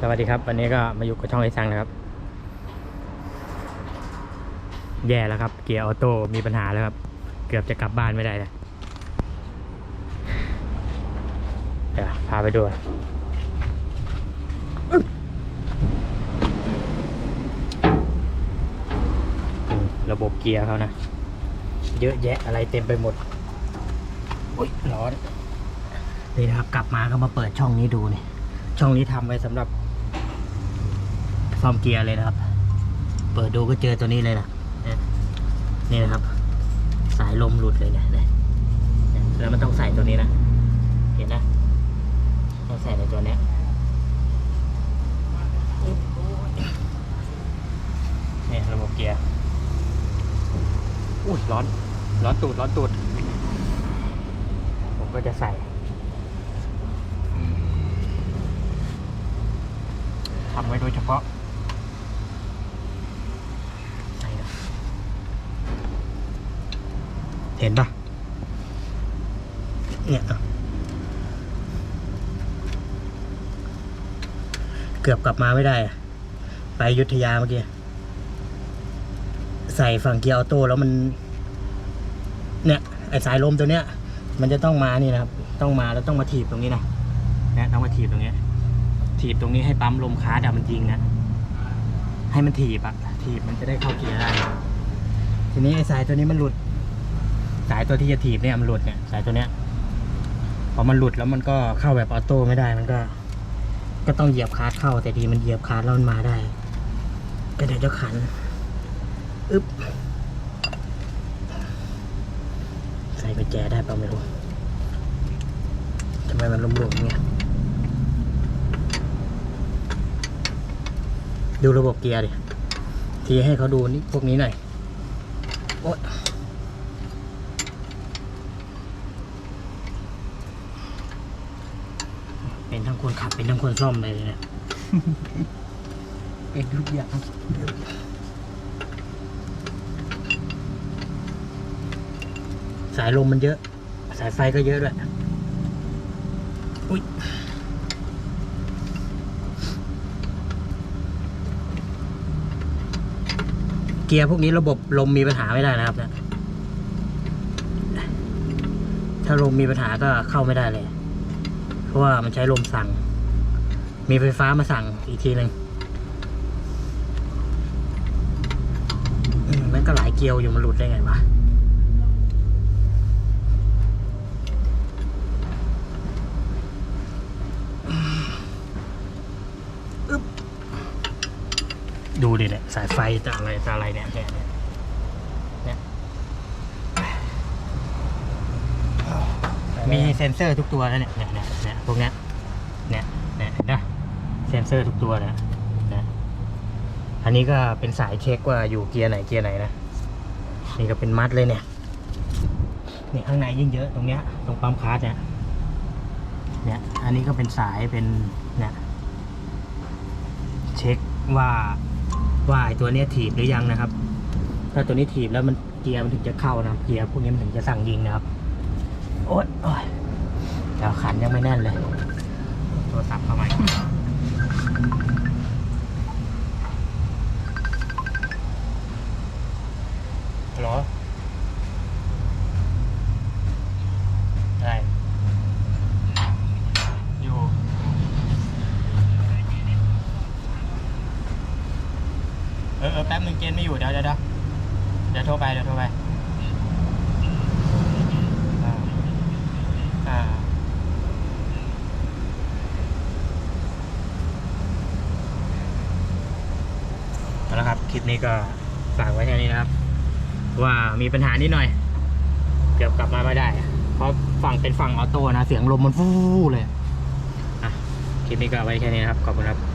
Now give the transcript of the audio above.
สวัสดีครับ วันนี้ก็มาอยู่กับช่องไอซังนะครับ แย่แล้วครับ เกียร์ออโต้มีปัญหาแล้วครับ เกือบจะกลับบ้านไม่ได้แล้วเดี๋ยวพาไปดูระบบเกียร์เขานะ เยอะแยะอะไรเต็มไปหมดอุ้ยร้อนนี่นะครับกลับมาก็มาเปิดช่องนี้ดูนี่ ช่องนี้ทำไว้สำหรับซ่อมเกียร์เลยนะครับ เปิดดูก็เจอตัวนี้เลยนะเนี่ยนะครับ สายลมหลุดเลยเนี่ยเนี่ยแล้วมันต้องใส่ตัวนี้นะ เห็นนะต้องใส่ในตัวนี้เนี่ยระบบเกียร์อุ้ยร้อน ร้อนตูด ร้อนตูด ผมก็จะใส่ ทำไว้โดยเฉพาะเห็นปะเนี่ยเกือบกลับมาไม่ได้ ไปยุทธยาเมื่อกี้ ใส่ฝั่งเกียร์ออโต้แล้วมัน เนี่ยไอสายลมตัวเนี้ย มันจะต้องมานี่นะครับ ต้องมาแล้วต้องมาถีบตรงนี้นะเนี่ยต้องมาถีบตรงนี้ ถีบตรงนี้ให้ปั๊มลมค้าดอะมันยิงนะให้มันถีบอะถีบมันจะได้เข้าเกียร์ได้ ทีนี้ไอ้สายตัวนี้มันหลุด สายตัวที่จะถีบเนี่ยมันหลุดเนี่ยสายตัวเนี้ยพอมันหลุดแล้วมันก็เข้าแบบออโต้ไม่ได้มันก็ ก็ต้องเหยียบคาร์ดเข้า แต่ดีมันเหยียบคาร์ดแล้วมันมาได้ ก็เดี๋ยวจะขันอึ๊บใส่กุญแจได้ป่าไม่รู้ทำไมมันหลวมๆเนี่ย ดูระบบเกียร์ดิ ทีให้เขาดูนี่พวกนี้หน่อย โอ๊ยเป็นทั้งคนขับเป็นทั้งคนซ่อมเลยเนี่ย เป็นทุกอย่างสายลมมันเยอะ สายไฟก็เยอะด้วย อุ้ย เกียร์พวกนี้ระบบลมมีปัญหาไม่ได้นะครับเนะถ้าลมมีปัญหาก็เข้าไม่ได้เลย เพราะว่ามันใช้ลมสั่ง มีไฟฟ้ามาสั่งอีกทีหนึ่งมมันก็หลายเกียวอยู่มันหลุดได้ไงวะ ดูดิเนี่ยสายไฟจะอะไรจะอะไรเนี่ยเนี่ยเนี่ยเนี่ยมีเซ็นเซอร์ทุกตัวแล้วเนี่ยเนี่ยเนี่ยเนี่ยพวกเนี้ยเนี่ยเนี่ยเห็นปะเซ็นเซอร์ทุกตัวนะนะอันนี้ก็เป็นสายเช็คว่าอยู่เกียร์ไหนเกียร์ไหนนะนี่ก็เป็นมัดเลยเนี่ยนี่ข้างในยิ่งเยอะตรงเนี้ยตรงปั๊มคาร์ดเนี่ยเนี่ยอันนี้ก็เป็นสายเป็นเนี่ยเช็คว่า ว่าไอ้ตัวนี้ถีบหรือยังนะครับ ถ้าตัวนี้ถีบแล้วมันเกียร์มันถึงจะเข้านะเกียร์พวกนี้มันถึงจะสั่งยิงนะครับ โอ๊ยโอ๊ยเดี๋ยวขันยังไม่แน่นเลยโทรศัพท์เข้ามาหรอด้อยู่ เออ เจนไม่อยู่เดี๋ยวเดี๋ยวเดี๋ยวเดี๋ยวโทรไปเดี๋ยวโทรไปอ่าอ่าเอาละครับคลิปนี้ก็ฝากไว้แค่นี้นะครับ ว่ามีปัญหานิดหน่อย เกือบกลับมาไม่ได้ เพราะฝั่งเป็นฝั่งออโต้นะ เสียงลมมันฟู่ๆเลยอะคลิปนี้ก็ไว้แค่นี้นะครับ ขอบคุณครับ